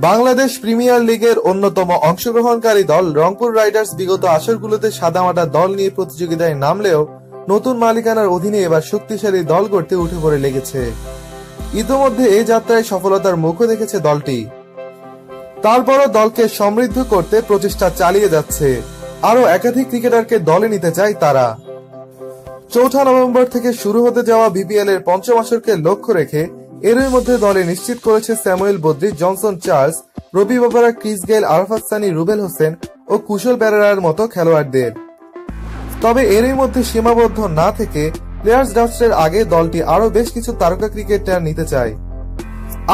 Bangladesh premier লিগের অন্যতম অংশগ্রহণকারী দল রংপুর রাইডার্স বিগত আসরগুলোতে সাদামাটা দল নিয়ে প্রতিযোগিতায় নামলেও নতুন মালিকানার অধীনে এবার শক্তিশালী দল গড়তে উঠে পড়ে লেগেছে। ইতোমধ্যে এই যাত্রায় সফলতার মুখও দেখেছে দলটি। তারপরও দলকে সমৃদ্ধ করতে প্রচেষ্টা চালিয়ে যাচ্ছে। আরও একাধিক ক্রিকেটারকে দলে নিতে চায় তারা। চৌঠা নভেম্বর থেকে শুরু হতে যাওয়া বিপিএল এর পঞ্চম আসরকে লক্ষ্য রেখে এরই মধ্যে দলে নিশ্চিত করেছে Samuel Badree, Johnson Charles, Ravi Bopara, Chris Gayle Arfat Sunny, Rubel Hossain ও কুশল বেরারার মতো খেলোয়াড়দের। তবে এরই মধ্যে সীমাবদ্ধ না থেকে প্লেয়ার্স ড্রাফটের আগে দলটি আরও বেশ কিছু তারকা ক্রিকেটার নিতে চায়।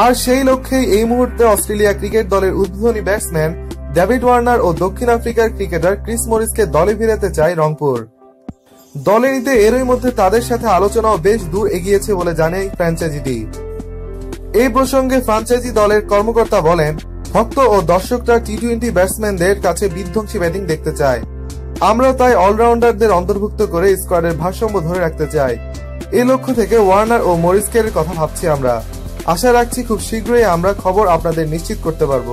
আর সেই লক্ষ্যেই এই মুহূর্তে অস্ট্রেলিয়া ক্রিকেট দলের উদ্বোধনী ব্যাটসম্যান ডেভিড ওয়ার্নার ও দক্ষিণ আফ্রিকার ক্রিকেটার ক্রিস মরিসকে দলে ফিরাতে চায় রংপুর। দলে নিতে এরই মধ্যে তাদের সাথে আলোচনাও বেশ দূর এগিয়েছে বলে জানে ফ্র্যাঞ্চাইজিটি। এই প্রসঙ্গে ফ্রাঞ্চাইজি দলের কর্মকর্তা বলেন, ভক্ত ও দর্শকরা টি টোয়েন্টি ব্যাটসম্যানদের কাছে বিধ্বংসী ব্যাটিং দেখতে চায়। আমরা তাই অলরাউন্ডারদের অন্তর্ভুক্ত করে স্কোয়াডের ভারসাম্য ধরে রাখতে চাই। এই লক্ষ্য থেকে ওয়ার্নার ও মরিসকের কথা ভাবছি আমরা। আশা রাখছি খুব শীঘ্রই আমরা খবর আপনাদের নিশ্চিত করতে পারব।